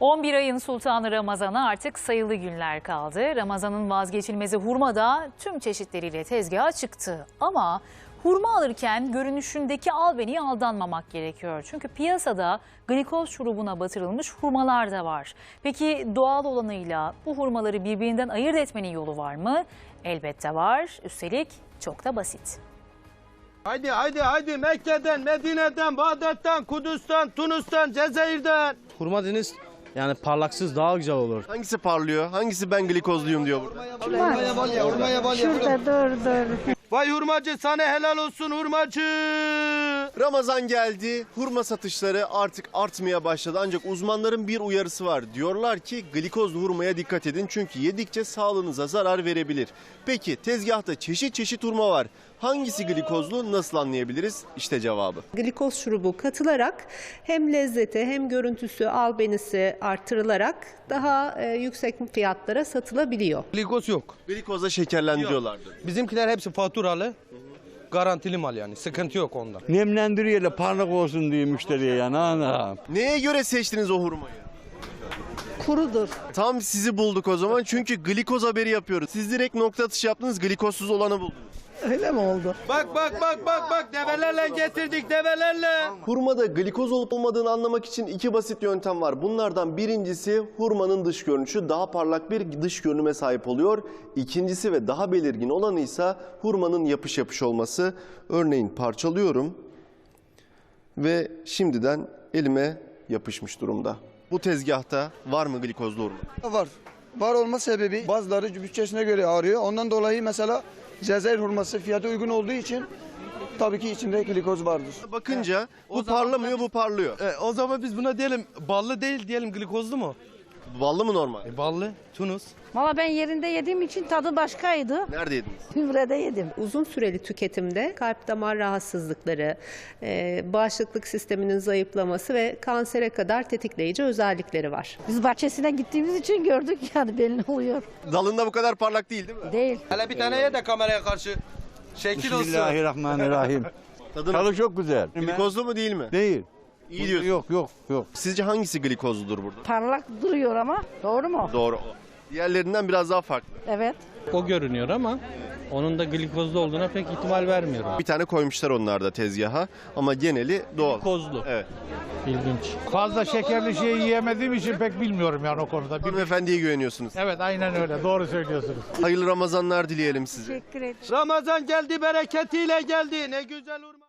11 ayın sultanı Ramazan'a artık sayılı günler kaldı. Ramazan'ın vazgeçilmezi hurma da tüm çeşitleriyle tezgaha çıktı. Ama hurma alırken görünüşündeki albeniye aldanmamak gerekiyor. Çünkü piyasada glikoz şurubuna batırılmış hurmalar da var. Peki doğal olanıyla bu hurmaları birbirinden ayırt etmenin yolu var mı? Elbette var. Üstelik çok da basit. Haydi haydi haydi Mekke'den, Medine'den, Bağdat'tan, Kudüs'ten, Tunus'tan, Cezayir'den. Hurma deniz yani parlaksız daha güzel olur. Hangisi parlıyor? Hangisi ben glikozluyum diyor burada. Şurada dur dur. Vay hurmacı sana helal olsun hurmacı. Ramazan geldi. Hurma satışları artık artmaya başladı. Ancak uzmanların bir uyarısı var. Diyorlar ki glikozlu hurmaya dikkat edin. Çünkü yedikçe sağlığınıza zarar verebilir. Peki tezgahta çeşit çeşit hurma var. Hangisi glikozlu nasıl anlayabiliriz? İşte cevabı. glikoz şurubu katılarak hem lezzeti hem görüntüsü albenisi artırılarak daha e, yüksek fiyatlara satılabiliyor. Glikoz yok. Glikozla şekerlendiriyorlardı. Bizimkiler hepsi faturalı. Garantili mal yani. Sıkıntı yok onda. Nemlendiriyorlar parlak olsun diye müşteriye yani. Ana. Neye göre seçtiniz o hurmayı? Kurudur. Tam sizi bulduk o zaman çünkü glikoz haberi yapıyoruz. Siz direkt nokta atışı yaptınız glikozsuz olanı buldunuz. Öyle mi oldu? Bak bak bak bak bak develerle getirdik develerle. Hurmada glikoz olup olmadığını anlamak için iki basit yöntem var. Bunlardan birincisi hurmanın dış görünüşü daha parlak bir dış görünüme sahip oluyor. İkincisi ve daha belirgin olanı ise hurmanın yapış yapış olması. Örneğin parçalıyorum ve şimdiden elime yapışmış durumda. Bu tezgahta var mı glikozlu hurma? Var. Var olma sebebi bazıları bütçesine göre arıyor. Ondan dolayı mesela Cezayir hurması fiyatı uygun olduğu için tabii ki içinde glikoz vardır. Bakınca bu parlamıyor bu parlıyor. E, o zaman biz buna diyelim ballı değil diyelim glikozlu mu? Ballı mı normal? E, ballı, Tunus. Valla ben yerinde yediğim için tadı başkaydı. Nerede yediniz? Hüvrede yedim. Uzun süreli tüketimde kalp damar rahatsızlıkları, e, bağışıklık sisteminin zayıflaması ve kansere kadar tetikleyici özellikleri var. Biz bahçesine gittiğimiz için gördük yani belli oluyor. Dalında bu kadar parlak değil değil mi? Değil. Hele bir tane ye de kameraya karşı. Şekil olsun. Bismillahirrahmanirrahim. Tadı Tadı çok güzel. Glikozlu mu değil mi? Değil. İyi diyorsun. Yok yok yok. Sizce hangisi glikozludur burada? Parlak duruyor ama. Doğru mu? Doğru. Diğerlerinden biraz daha farklı. Evet. O görünüyor ama onun da glikozlu olduğuna pek ihtimal vermiyorum. Bir tane koymuşlar onlar da tezgaha ama geneli doğal. Glikozlu. Evet. İlginç. Fazla şekerli şey yiyemediğim için pek bilmiyorum yani o konuda. Bir- Hanımefendiye güveniyorsunuz. Evet aynen öyle doğru söylüyorsunuz. Hayırlı Ramazanlar dileyelim size. Teşekkür ederim. Ramazan geldi bereketiyle geldi ne güzel hurma.